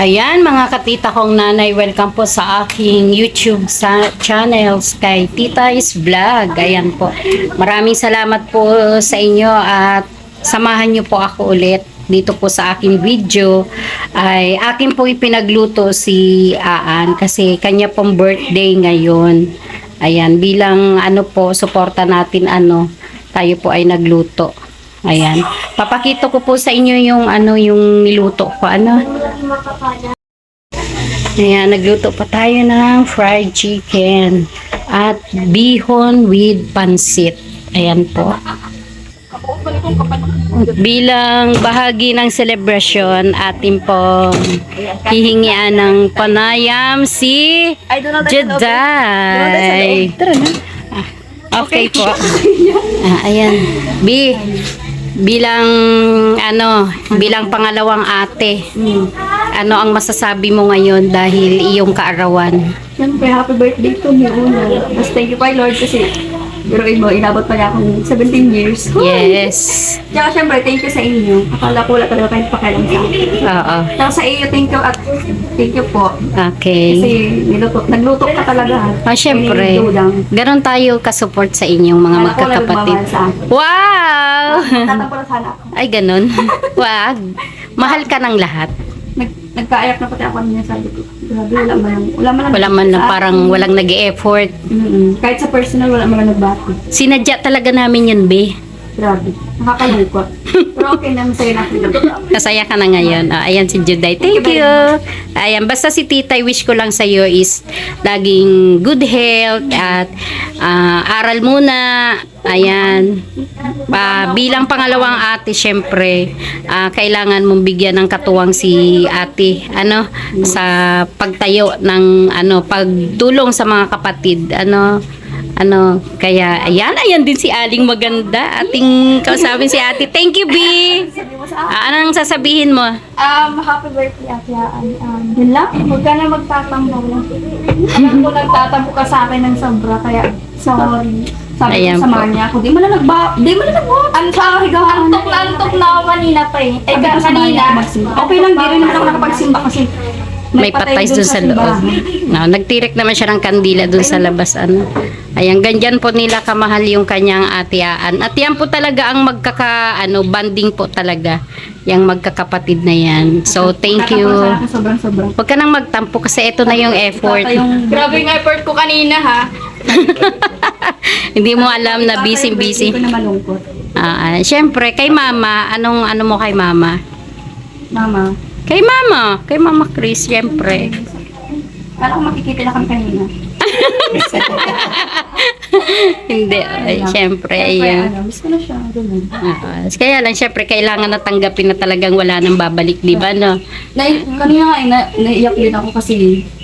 Ayan mga katita kong nanay, welcome po sa aking YouTube sa channels kay Tita is Vlog. Ayan po. Maraming salamat po sa inyo at samahan niyo po ako ulit dito po sa aking video ay akin po ipinagluto si Aan kasi kanya pong birthday ngayon. Ayan, bilang ano po, suporta natin ano, tayo po ay nagluto. Ayan. Papakita ko po sa inyo yung ano yung niluto ko ano. Ayan, nagluto pa tayo ng fried chicken at bihon with pansit. Ayan po. Bilang bahagi ng celebration, atin pong hihingian ng panayam si. Tara na. Okay po. Ah, ayan. B, bilang ano, bilang pangalawang ate, ano ang masasabi mo ngayon dahil iyong kaarawan? Siyempre, happy birthday to me, una. Tapos thank you kay Lord kasi pero mo, inabot pa niya akong 17 years. Yes. Tsaka siyempre, thank you sa inyo. Akala ko wala talaga kayong pakialam sa akin. Oo. Tsaka sa iyo, thank you at thank you po. Okay. Kasi niluto, nagluto ka talaga. Ah, syempre. Ganon tayo ka-support sa inyong mga ko magkakapatid. nagmamahal sa akin. Wow! Tatampo na sana ako. Ay, ganon. Wag. Mahal ka ng lahat. Nag, nagkaayak na pati ako niya sabi ko. Grabe, wala man lang. Wala man lang. Wala man na sa parang walang nag effort Mm-mm. Kahit sa personal, wala man lang nagbati. Sinadya talaga namin yun, be. Grabe. Nakakalungkot. Pero okay na, masaya na ako. Kasaya ka na ngayon. Ah, ayan si Juday. Thank you Ayan, basta si Tita, wish ko lang sa iyo is laging good health at ah, aral muna. Ayan. Ah, bilang pangalawang ate, syempre, ah, kailangan mong bigyan ng katuwang si ate, ano, sa pagtayo ng, ano, pagtulong sa mga kapatid, ano, ano, kaya, ayan, ayan din si Aling maganda. Ating kausapin si ate. Thank you, B. Sabi mo sa akin. Ah, anong sasabihin mo? Um, happy birthday, Ate Aan. Um, yun lang. Huwag ka na magtatampo. Alam ko nagtatampo ka sa akin ng sobra, kaya sorry. Sabi Ayan ko sa po. manya ko, di mo na nagba, di mo na nagba. Ang sa higaan. Antok na antok na ako kanina pa eh. Eh, kanina. Okay lang, di rin naman ako nakapagsimba kasi May patay dun sa loob. No, nagtirik naman siya ng kandila dun sa labas. Ano. Ayan, ganyan po nila kamahal yung kanyang atiaan. At yan po talaga ang magkaka, ano, banding po talaga. Yung magkakapatid na yan. So, thank you. Huwag ka nang magtampo kasi ito na yung effort. Yung, Grabe yung effort ko kanina ha. Hindi mo alam na busy-busy. Hindi ko na malungkot. Ah, ah, Siyempre, kay mama, anong ano mo kay mama? Mama, Kay mama, kay mama Chris, siyempre. kala ko makikita na kami kanina. Hindi, ay, siyempre, Siyempre, ayun. ano, miss ko na siya. Ganun. Ah, kaya lang, syempre, kailangan na tanggapin na talagang wala nang babalik, di ba, no? Na, kanina nga, eh, na, naiyak din ako kasi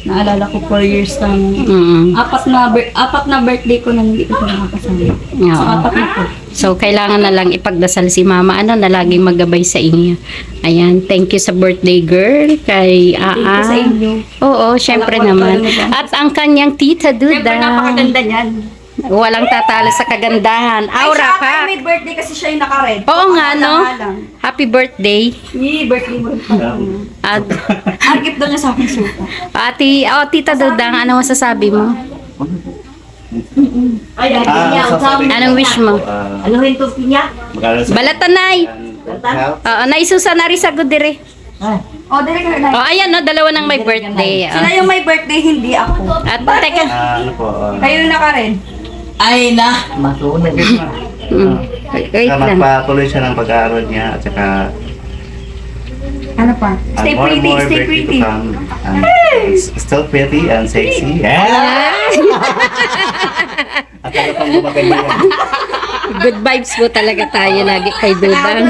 naalala ko 4 years ng Mm. apat na bir- apat na birthday ko na hindi ko siya nakakasama. Oo. So, apat na po. So, kailangan na lang ipagdasal si mama, ano, na laging magabay sa inyo. Ayan, thank you sa birthday girl, kay Aa. Thank you sa inyo. Oo, syempre naman. At ang kanyang tita Duda. napakaganda niyan. Walang tatalo sa kagandahan. Aura Ay, siya, ay, may birthday kasi siya yung naka-red. Oo nga, no? Lang. Happy birthday. Yee, birthday mo. At Ang gift daw niya sa akin suka. ati, oh, tita Dudang, ano masasabi mo? Ay, ay, Ah, Anong wish mo? ah, Ano rin to niya? mag-aaral sa Balatanay. health. Oo, naisusa na rin sa dire. O, dali ka na. Oh, ayan no, dalawa nang may birthday. Sila Oh. yung may birthday, hindi ako. At teka, Ah, ano po, ah, Kayo yung naka-red. Ay na. masunod. mm, wait Na lang. magpatuloy siya ng pag-aaral niya at saka Ano pa? and Stay more and pretty, more stay pretty. to come. And s- still pretty and sexy. Yeah! At ano pang gumaganda yan. Good vibes po talaga tayo lagi kay Dudang.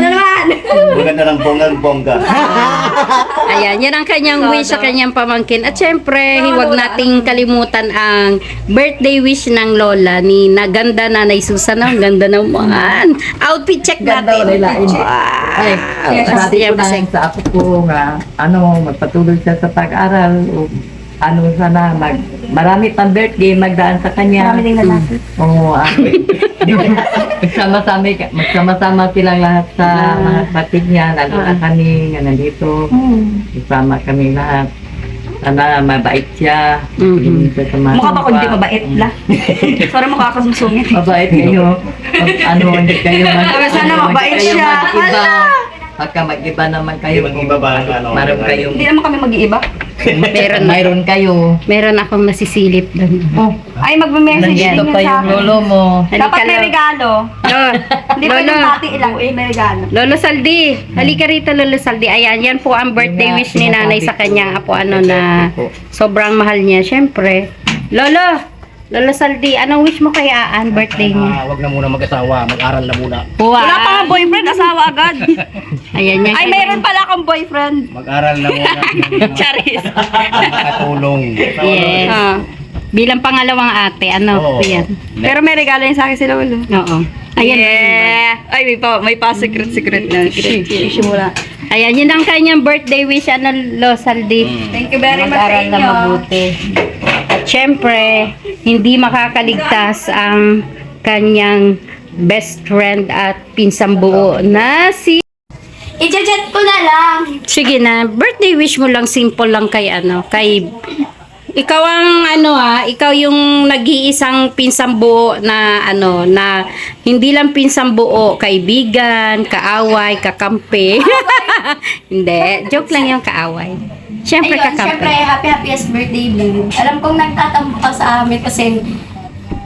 Maganda ng bonggang-bongga. Ayan, yan ang kanyang wish sa kanyang pamangkin. At syempre, huwag nating kalimutan ang birthday wish ng lola ni Naganda Nanay Susan. Ang ganda naman. Outfit check Ganda natin. nila, Wow. Ay, Yes, sabi ko na sa ako ko nga, ano, magpatuloy siya sa pag-aral. O, ano sana, mag, marami pang birthday, magdaan sa kanya. Marami ding lalaki. Oo, ah. magsama-sama, magsama-sama silang lahat sa mga batid niya, lalo na kami nga nandito. Hmm. Isama kami lahat. Sana mabait siya. Mhm. Siya sa mga Mukha ba kapwa. mabait la? Sorry mukha ka sumsungit. Mabait kayo. Pag ano, hindi kayo mag... Sana ano, mabait hindi kayo siya. mag-iba. Pagka mag-iba naman kayo. Hindi mag-iba ba ang ano, Meron ano, kayong... Hindi naman kami mag-iiba. Meron, Mayroon kayo. meron akong nasisilip doon. Oh, Ay, magme-message nandito din pa yan sa yung akin. lolo mo. Dapat may regalo. Lolo, Hindi pa yung pati ilang, eh, may regalo. Lolo Saldi, halika rito Lolo Saldi. Ayan, yan po ang birthday Nga, wish ni nanay sa sinasabi ko. kanyang apo ano na sobrang mahal niya. Siyempre, Lolo, Lolo Saldi, anong wish mo kay Aan birthday niya? Ah, wag na muna mag-asawa, mag-aral na muna. Wow. Wala pa nga boyfriend, asawa agad. Ayan yan. Ay, mayroon pala akong boyfriend. Mag-aral na muna. Charis. Makatulong. Yes. Ah. Bilang pangalawang ate, ano Oo. po yan? Pero may regalo yun sa akin si Lolo. Oo. Ayan. yeah. Ay, may pa, may pa secret secret na. Simula. Ayan, yun ang kanyang birthday wish, ano, Lo Saldi. Thank you very much sa Mag-aral na inyo. mabuti. At syempre, hindi makakaligtas ang kanyang best friend at pinsang buo na si... I-chat ko na lang. Sige na, birthday wish mo lang, simple lang kay ano, kay... Ikaw ang ano ah, ikaw yung nag-iisang pinsang buo na ano, na hindi lang pinsang buo, kaibigan, kaaway, kakampi. hindi, joke lang yung kaaway. Syempre Ayun, kakampi. syempre, happy happiest birthday, Blue. Alam kong nagtatampo ka sa amin kasi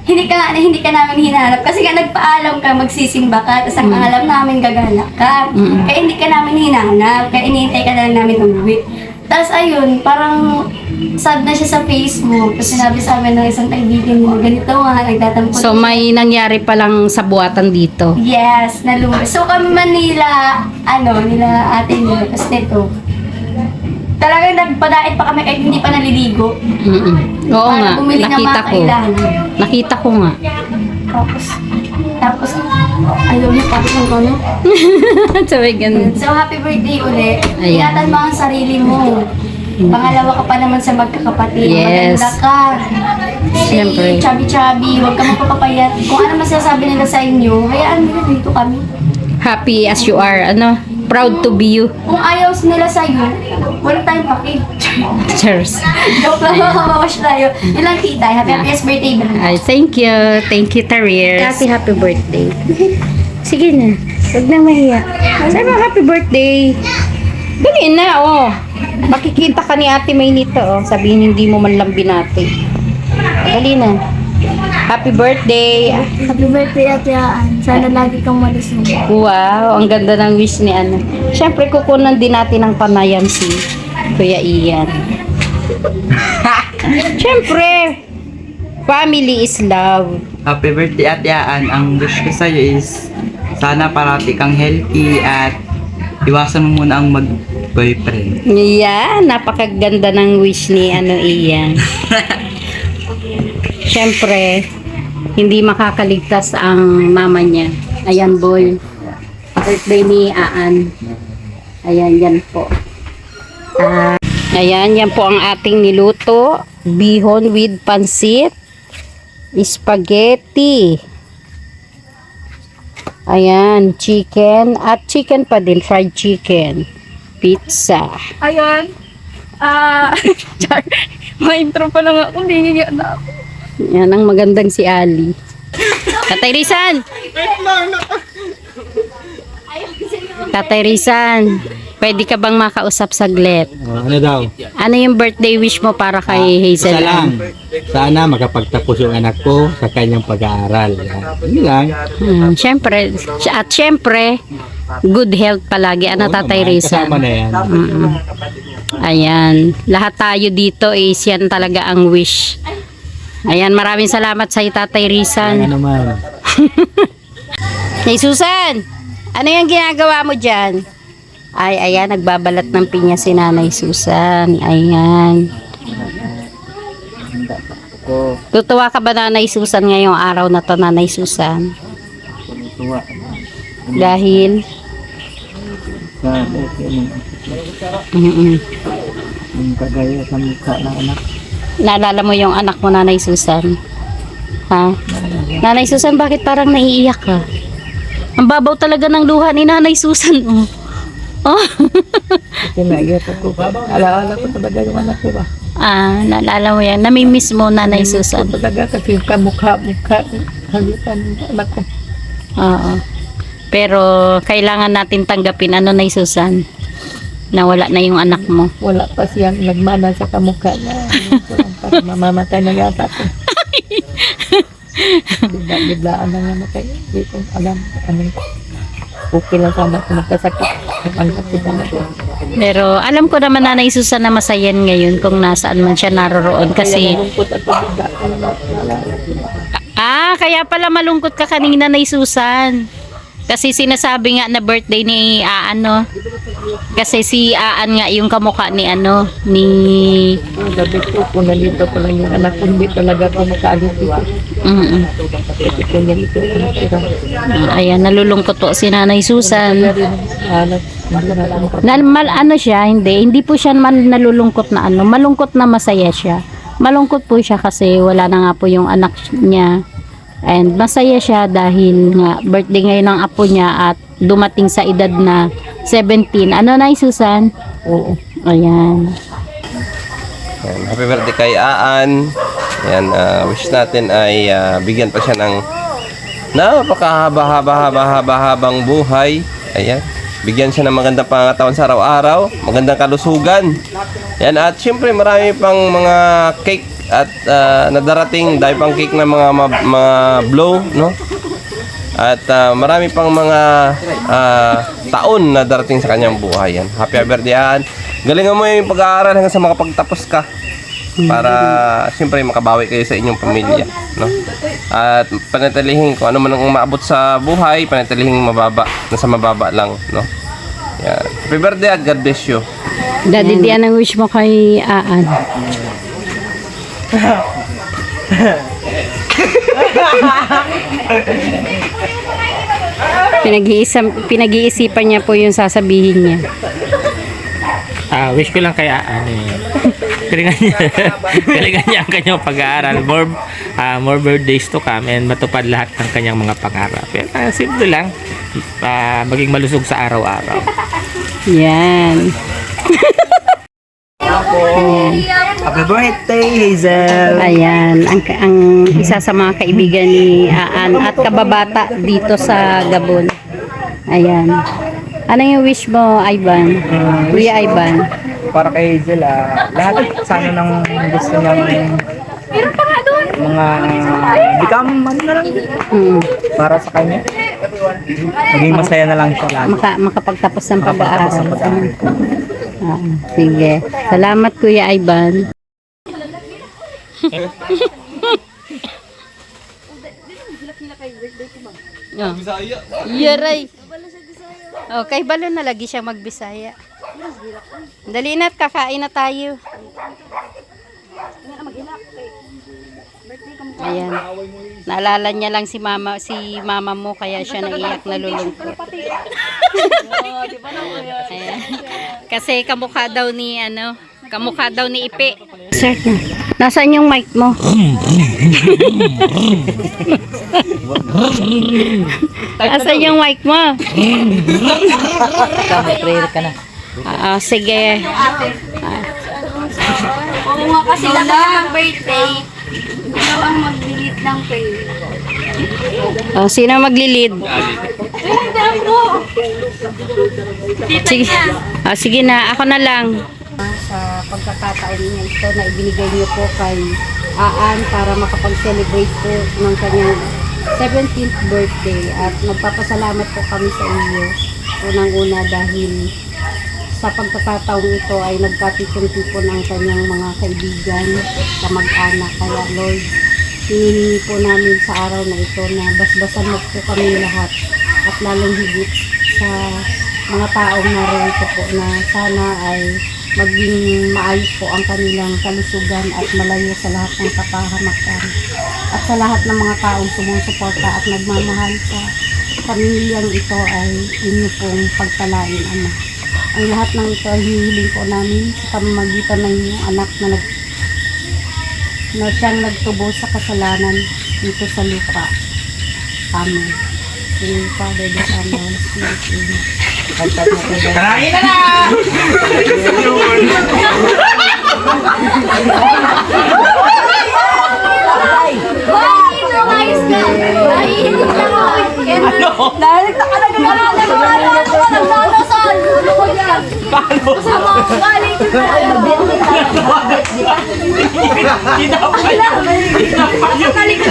hindi ka nga hindi ka namin hinahanap kasi nga nagpaalam ka magsisimba ka tapos ang alam namin gagala ka. Mm. kaya hindi ka namin hinahanap kaya iniintay ka na lang namin umuwi. Tapos ayun parang sad na siya sa Facebook. Kasi sinabi sa amin ng isang kaibigan mo ganito nga nagtatampo So may nangyari pa lang sa buwatan dito. Yes, nalungkot. So kami man nila, ano, nila ate nila, tapos nito, talagang nagpadait pa kami kahit hindi pa naliligo. Mm-mm. Oo Para nga, bumili ng nakita mga ko. kailangan. Nakita ko nga. Tapos, tapos, ayaw niya pa ng ano. Sabi ganun. So, happy birthday ulit. Ayan. Ingatan mo ang sarili mo. Pangalawa ka pa naman sa magkakapatid. Yes. Maganda ka. Siyempre. Eh, Chubby-chubby. Huwag ka magpapapayat. Kung ano masasabi nila sa inyo, hayaan nila dito kami. Happy as you are, ano? Proud to be you. Kung ayaw nila sa'yo, wala tayong paki. Cheers. Joke lang, mamawash tayo. Yun lang tita. Happy happiest birthday, Bang. Ay, thank you. Thank you, Tarir. Happy, happy birthday. Sige na. Huwag na mahiya. Sabi mo, happy birthday. Dali na, oh. Makikita ka ni Ate May nito, oh. Sabihin hindi mo man lang binati. Dali na. Happy birthday. Happy birthday, Ate Aan. Sana lagi kang malusog. Wow, ang ganda ng wish ni ano. Siyempre, kukunan din natin ng panayan si Kuya Ian. Siyempre, family is love. Happy birthday Ate Aan. Ang wish ko sa'yo is sana parati kang healthy at iwasan mo muna ang mag-boyfriend. Yeah, napakaganda ng wish ni ano Ian. Siyempre, hindi makakaligtas ang mama niya. Ayan, boy. Birthday ni Aan. Ayan, yan po. Ah, ayan, yan po ang ating niluto. Bihon with pansit. Spaghetti. Ayan, chicken. At chicken pa din, fried chicken. Pizza. Ayun. Ah, char. May intro pa lang ako. Hindi na ako. Yan ang magandang si Ali. Tatay Rizan! Tatay Rizan, pwede ka bang makausap saglit? Oh, ano daw? Ano yung birthday wish mo para kay Hazel? Isa lang. Sana makapagtapos yung anak ko sa kanyang pag-aaral. Yun lang. Hmm, syempre, at syempre, good health palagi. Ano Oo Tatay naman? Kasama na yan. Mm-mm. Ayan, lahat tayo dito is yan talaga ang wish. Ayan, maraming salamat sa Tatay Ano Rizan. naman. Hey Susan, ano yung ginagawa mo dyan? Ay, ayan, nagbabalat ng pinya si Nanay Susan. Ayan. Tutuwa ka ba Nanay Susan ngayong araw na to, Nanay Susan? Tuwa. Dahil, Sa mm yung kagaya sa mukha ng anak. Naalala mo yung anak mo, Nanay Susan? Ha? Nanay Susan, bakit parang naiiyak ka? Ang babaw talaga ng luha ni Nanay Susan. Oh. oh. Kasi naiyak ako. Alaala ko talaga yung anak ko ba? ah, naalala mo yan. Namimiss mo, Nanay Susan. Talaga kasi yung kamukha-mukha. Halutan anak ko. Oo. Pero kailangan natin tanggapin ano na Susan na wala na yung anak mo. Wala pa siyang nagmana sa kamukha na. Para mamamatay na yata ko. Bigla-biglaan na namatay. Hindi ko alam. Ano, okay lang sana kung magkasakit. Ang sakit na. Pero alam ko naman Nanay Susan na masayan ngayon kung nasaan man siya naroroon kasi ah kaya pala malungkot ka kanina Nanay Susan. Kasi sinasabi nga na birthday ni Aan no. Kasi si Aan nga yung kamukha ni ano ni gabi ko, kung nandito ko lang yung anak ko, hindi talaga ako makaalis dito. Ko natira. Ayan, nalulungkot po si Nanay Susan. Pa. Na, mal, ano siya, hindi. Hindi po siya man nalulungkot na ano. Malungkot na masaya siya. Malungkot po siya kasi wala na nga po yung anak niya. And masaya siya dahil nga birthday ngayon ng apo niya at dumating sa edad na 17. Ano na Susan? Oo. Ayan. Yan, happy birthday kay Aan. Yan, ah, wish natin ay ah, bigyan pa siya ng napakahaba-haba-haba-haba-habang buhay. Ayan. Bigyan siya ng magandang pangatawan sa araw-araw, magandang kalusugan. Yan, at syempre marami pang mga cake at ah, nadarating dahil pang cake na mga mga blow, no? At ah, marami pang mga ah, taon na darating sa kanyang buhay. Yan. Happy birthday, Aan. Galingan mo yung pag-aaral hanggang sa makapagtapos ka para siyempre makabawi kayo sa inyong pamilya no at panatilihin kung ano man ang maabot sa buhay panatilihin mababa nasa mababa lang no yan happy birthday at God bless you Daddy, di anong wish mo kay Aan? Pinag-iisip, pinag-iisipan niya po yung sasabihin niya. Ah, wish ko lang kay Aan eh. Galingan niya. Galingan niya ang kanyang pag-aaral. More, ah, more birthdays to come and matupad lahat ng kanyang mga pangarap. Pero, ah, simple lang. Ah, maging malusog sa araw-araw. Yan. Happy birthday, Hazel! Ayan, ang, ang isa sa mga kaibigan ni Aan at kababata dito sa Gabon. Ayan. Ano yung wish mo, Ivan? Kuya Ivan? Para kay Hazel, ah, lahat sana ng gusto niyang mga become ano na lang Hmm. para sa kanya. Maging masaya na lang siya lagi. Maka, makapagtapos ng pag-aaral. Ah, sige. Salamat, Kuya Ivan. Oh. Yaray. Okay, balo na lagi siya magbisaya. Dali na't kakain na tayo. Ayan. Naalala niya lang si mama si mama mo kaya siya naiyak na lulungkot. Ayan. Kasi kamukha daw ni ano, kamukha daw ni Ipe. Sir, nasaan yung mic mo? Nasaan yung mic mo? Prayer ka na. Ah, sige. Oo nga kasi dati ng birthday, ikaw ang mag-delete ng page. Oh, sino maglilid? Sige. Ah, sige na, ako na lang. Sa pagkakataon niya ito na ibinigay niyo po kay Aan para makapag-celebrate po ng kanyang 17th birthday at magpapasalamat po kami sa iyo unang-una dahil sa pagkakataong ito ay nagkatipon-tipon ang kanyang mga kaibigan, kamag-anak. Kaya Lord, hinihingi po namin sa araw na ito na basbasan mo po kami lahat at lalong higit sa mga taong narito po na sana ay maging maayos po ang kanilang kalusugan at malayo sa lahat ng kapahamakan at sa lahat ng mga taong sumusuporta at nagmamahal sa pamilyang ito ay inyo pong pagpalain, Ama. Ang lahat ng ito ay hihiling po namin sa pamamagitan ng inyong anak na nag na siyang nagtubo sa kasalanan dito sa lupa. Amen. In the Father, the Son, and the Holy Spirit. Amen. Karain na na! Hoy, hindi mo ayos ka. Ay, hindi ka mo. Ano? Dahil nakalagay ka na ng mga ano ka nagdadasal. Ano ko yan? Paano? Sa mga galing ka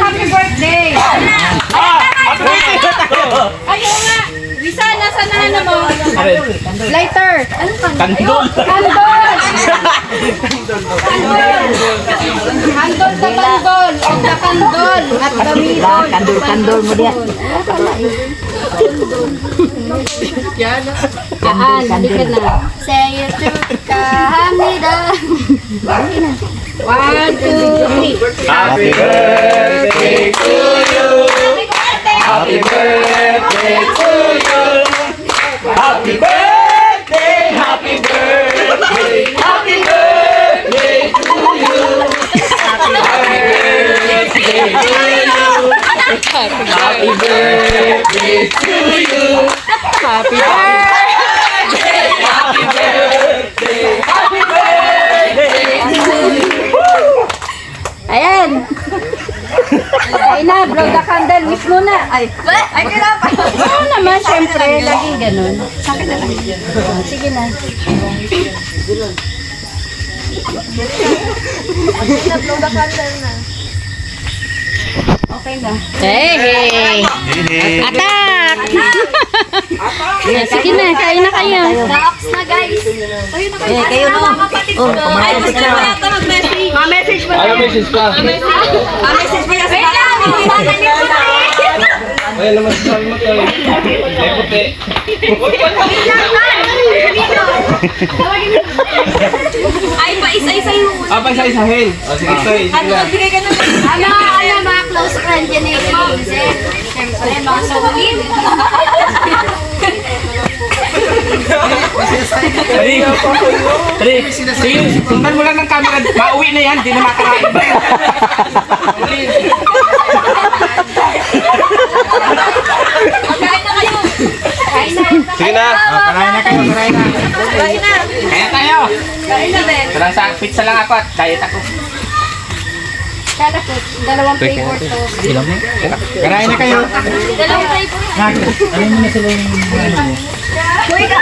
Happy birthday! Ayaw nga! Lisa, nasa na mo? Lighter! Ano ka? Kandol! Handol sa kandol! Kandol! At mo diya. Kaan, halika na. Say it to Kahamida. One, two, three! Happy birthday to you. Happy birthday to you. Happy birthday, Happy birthday to you. Happy birthday, happy birthday, happy birthday to you. Ayan. Ay na, blow the candle. Wish mo na. Ay, Ay, kailangan pa. oo naman, syempre. Laging ganun. Oh, sige na. Okay na. Hey! Hey. Attack! Ayan, sige na, kain na kayo. Na-ox na guys. Kayo na kayo. Eh, kayo Ano no. mga kapatid ko? Oh, Ay, kumain gusto mo yata mag-message. Ma-message mo Ano message pa? Ma-message mo yan. Wait lang. Po na eh. Ayan naman sabi mo tayo. Ay, puti. Wait lang. Ay, pa isa-isa yung Ah, pa isa-isahin. O, sige, sorry. Sige lang. Magbigay ka na. Ano, ano, close friend yan eh. Siyempre, mga solid. Dali! Dali! Sige, sundan mo lang ng camera. Mauwi na yan, di na makakain. Kain na kayo. Kain na. Sige na. Karain na kayo, karain na. Kain na. Kaya tayo! Kain na, Ben. Sarang sa pizza lang ako at diet ako. Kala ko, dalawang flavor to. Karain na kayo. Dalawang flavor. Ano mo na sila yung Uy, ka.